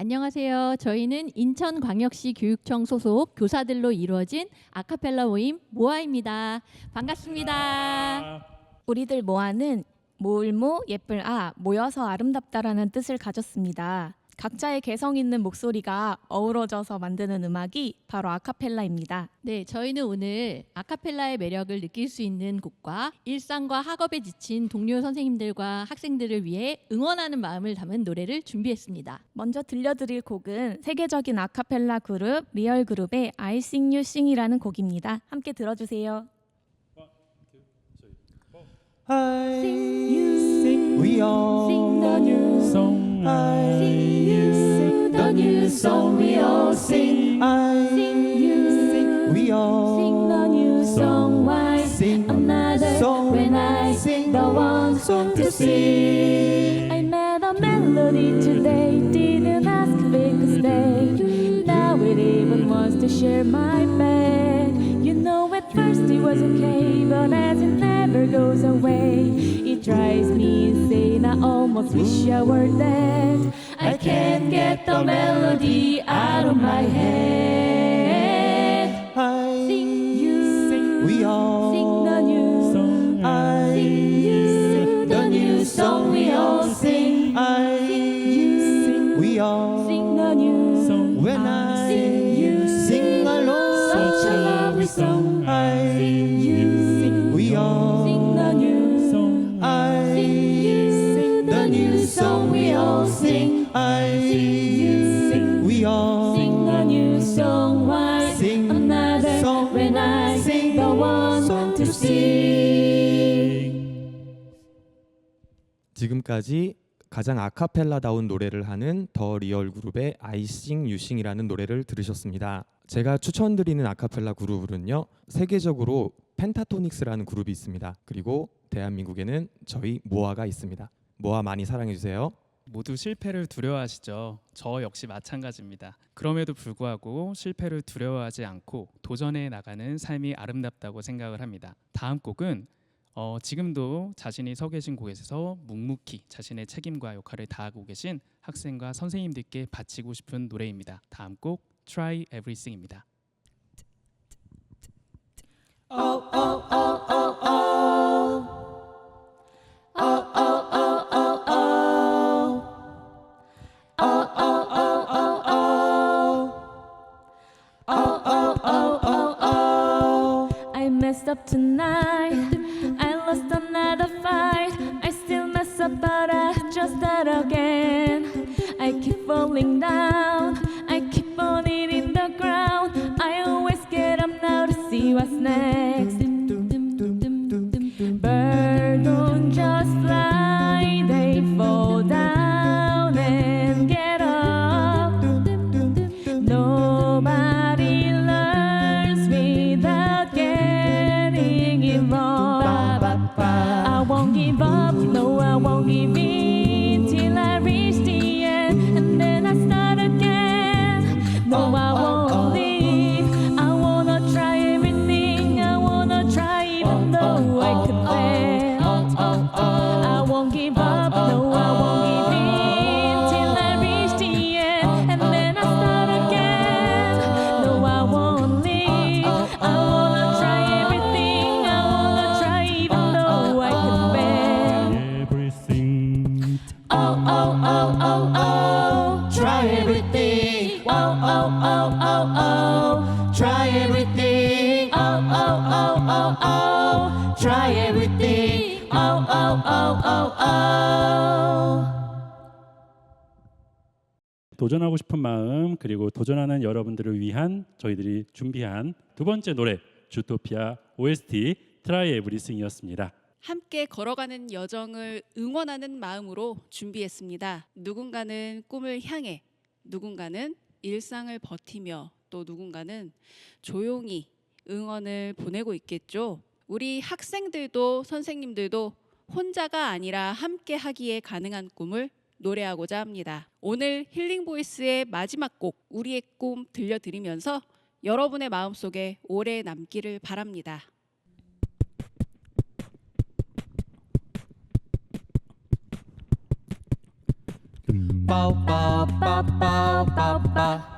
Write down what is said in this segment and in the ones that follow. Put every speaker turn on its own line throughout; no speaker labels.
안녕하세요. 저희는 인천광역시 교육청 소속 교사들로 이루어진 아카펠라 모임 모아입니다. 반갑습니다.
우리들 모아는 모을모 예쁠 아 모여서 아름답다라는 뜻을 가졌습니다. 각자의 개성 있는 목소리가 어우러져서 만드는 음악이 바로 아카펠라입니다.
네, 저희는 오늘 아카펠라의 매력을 느낄 수 있는 곡과 일상과 학업에 지친 동료 선생님들과 학생들을 위해 응원하는 마음을 담은 노래를 준비했습니다.
먼저 들려드릴 곡은 세계적인 아카펠라 그룹 리얼 그룹의 I Sing You Sing이라는 곡입니다. 함께 들어주세요.
I
Sing you,
sing, we all
sing the new
song. I
Sing the song we all sing.
I
Sing you,
sing, we all
sing the new song. Why
sing
another
song.
when I
sing
the one
song
to sing?
I met a melody today, didn't ask could stay. Now it even wants to share my bed. You know, at first it was okay, but as it never goes away, it drives me insane. I almost wish I were dead. I can't get the melody out of my head.
I
Sing you,
we all
sing the new
song. I
Sing you, the new song we all sing.
I sing
you,
we all
sing the new song.
when I
Sing you,
sing along.
such a lovely song.
지금까지 가장 아카펠라다운 노래를 하는 더 리얼 그룹의 아이싱 유싱이라는 노래를 들으셨습니다. 제가 추천드리는 아카펠라 그룹은요 세계적으로 펜타토닉스라는 그룹이 있습니다. 그리고 대한민국에는 저희 모아가 있습니다. 모아 많이 사랑해 주세요.
모두 실패를 두려워하시죠. 저 역시 마찬가지입니다. 그럼에도 불구하고 실패를 두려워하지 않고 도전해 나가는 삶이 아름답다고 생각을 합니다. 다음 곡은 어, 지금도 자신이 서 계신 곳에서 묵묵히 자신의 책임과 역할을 다하고 계신 학생과 선생님들께 바치고 싶은 노래입니다. 다음 곡 Try Everything입니다.
I oh, oh. Try everything. Oh, oh, oh, oh, oh.
도전하고 싶은 마음 그리고 도전하는 여러분들을 위한 저희들이 준비한 두 번째 노래 주토피아 OST 트라이 에브리싱이었습니다.
함께 걸어가는 여정을 응원하는 마음으로 준비했습니다. 누군가는 꿈을 향해, 누군가는 일상을 버티며, 또 누군가는 조용히 응원을 보내고 있겠죠. 우리 학생들도 선생님들도 혼자가 아니라 함께 하기에 가능한 꿈을 노래하고자 합니다. 오늘 힐링 보이스의 마지막 곡 우리의 꿈 들려드리면서 여러분의 마음속에 오래 남기를 바랍니다.
음, 빠우 빠우 빠우 빠우 빠우 빠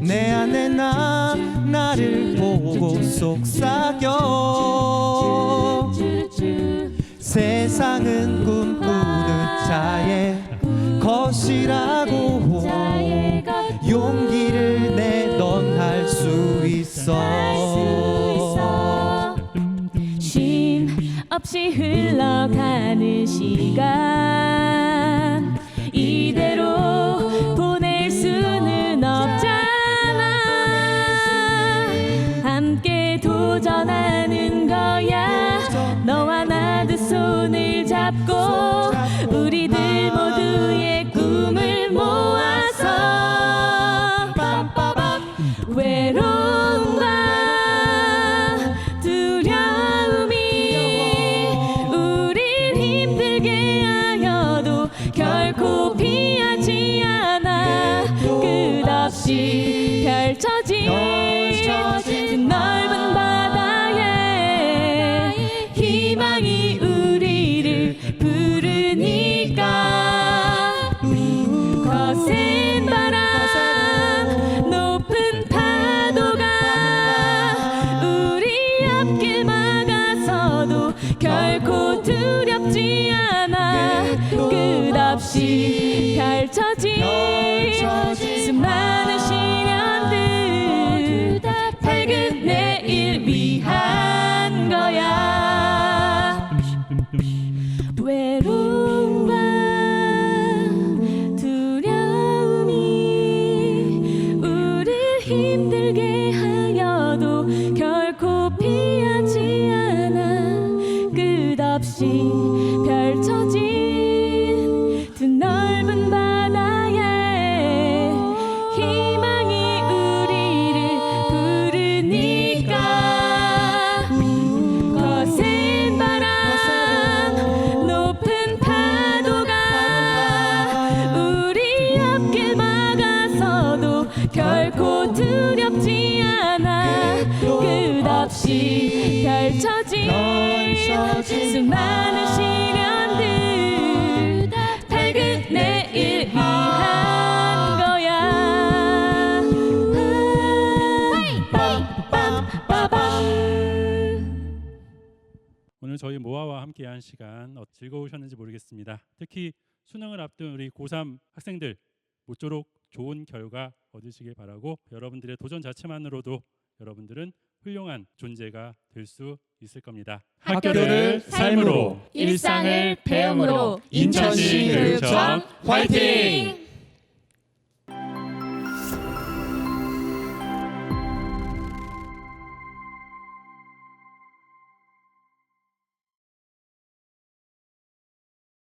내 안에 나 나를 보고 속삭여. 세상은 꿈꾸는 자의 것이라고 용기를 내 넌 할 수 있어.
쉼 없이 흘러가는 시간 이대로 잡고 우리들 모두의 꿈을 모아서 외로움과 두려움이 우릴 힘들게 하여도 결코 피하지 않아. 끝없이 펼쳐진 그 넓은 없이 펼쳐진 수많은 시련들 밝은 내일 위한 거야
오늘 저희 모아와 함께한 시간 어, 즐거우셨는지 모르겠습니다. 특히 수능을 앞둔 우리 고3 학생들 모쪼록 좋은 결과 얻으시길 바라고 여러분들의 도전 자체만으로도 여러분들은 훌륭한 존재가 될 수 있을 겁니다.
학교를 삶으로
일상을 배움으로
인천시 교육청
화이팅!